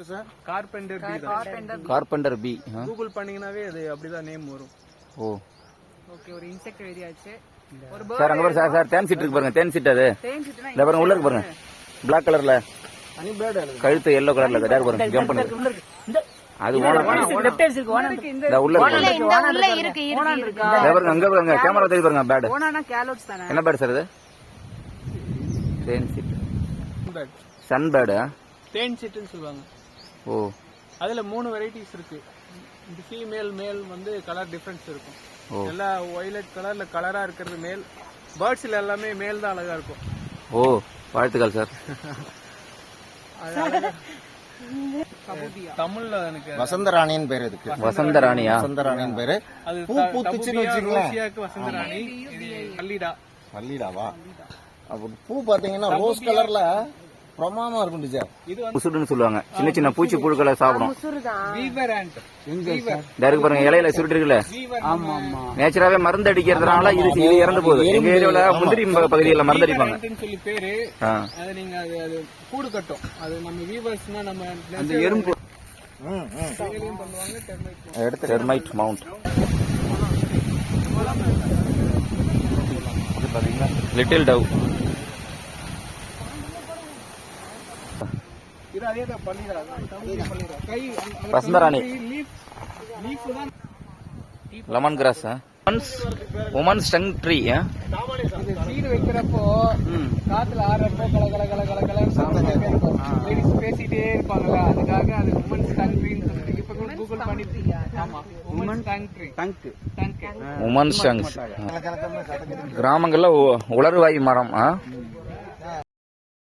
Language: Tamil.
பேர் sir carpenter bee carpenter carpenter bee Google பண்ணீங்கன்னாவே அது அப்படிதான் நேம் வரும். ஓ. ஓகே ஒரு இன்செக்ட் எழுதியாச்சு ஒரு சார் அங்க பாருங்க சார் சார் தேன் சீட் இருக்கு பாருங்க தேன் சீட் அது. இந்த பாருங்க உள்ள இருக்கு பாருங்க. பிளாக் கலர்ல கழுத்து எல்லோ கலர்ல இருக்கு தேர் பாருங்க ஜம்ப் பண்ணுது அது உள்ள இருக்கு. பாருங்க. இந்த உள்ள இருக்கு ஓனான் இருக்கு. இருக்கா இதோ பாருங்க அங்க பாருங்க கேமரா தெரியுது பாருங்க பேட் ஓனானா கேலோட்ஸ் தானே. என்ன பேட் சார் இது? தேன் சீட் பேட் சன் பேடு தேன் சிட்டுன்னு சொல்லுவாங்க. ஓ. அதுல மூணு வெரைட்டிஸ் இருக்கு. இந்த ஃபீமேல் மேல் வந்து கலர் டிஃபரன்ஸ் இருக்கும். எல்லா ஒய்லட் கலர்ல கலரா இருக்கிறது மேல் பேர்ட்ஸ்ல எல்லாமே மேல் தான் அழகா இருக்கும். ஓ வாழ்த்துக்கள் சார் தமிழ்ல எனக்கு வசந்த ராணின்னு பேர் இதுக்கு. வசந்த ராணியா வசந்த ராணின்னு பேரு. அது பூ பூத்துச்சுன்னு. ரோசியாக்கு வசந்தராணி. இது கல்லிடா மல்லிடாவா அப்ப பூ பாத்தீங்கன்னா ரோஸ் கலர்ல பிரமாமா இருக்கும் டீச்சர் இது வந்து சொல்லுவாங்க. சின்ன சின்ன பூச்சி புழுக்களை சாப்பிடும். வீவர் ஆண்ட் வீவர் இந்த இருக்கு பாருங்க இலையில சுருட்டு இருக்குல்ல? ஆமா ஆமா நேச்சராவே மருந்து அடிக்கிறதுனால இது இது இறந்து போகுது. எங்க ஏரியாவுல முந்திரி பகுதியில் மருந்து அடிப்பாங்க. சொல்லி பேரு. ஆ. அது நீங்க அது அது கூடு கட்டும். அது நம்ம வீவர்ஸ்னா நம்ம அந்த எறும்பு. ம் ம். செயலியும் பண்ணுவாங்க termite எடுத்து டெர்மைட் மவுண்ட் லிட்டில் டவ் இது அதே தான் பண்ணிடுறாங்க தமிழ்ல பண்ணிடுறாங்க கை வசந்தராணி லீஃப் லீஃப் தான். லெமன் கிராஸ் உமன் ஸ்டங் ட்ரீ இது சீடு வைக்கிறப்போ காத்துல ஆடுறப்போ கல கல கல கல கல சத்தம் இருக்கும். லேடிஸ் பேசிட்டே இருப்பாங்கல்ல அதுக்காக அது உமன்ஸ் டங் ட்ரீன்னு சொல்லிட்டு. இப்ப கூட கூகுள் பண்ணி ஆமா. Woman tongue tree tongue tongue woman's tongues கிராமங்கள்ல உலர்வாய் மரம் ஆ?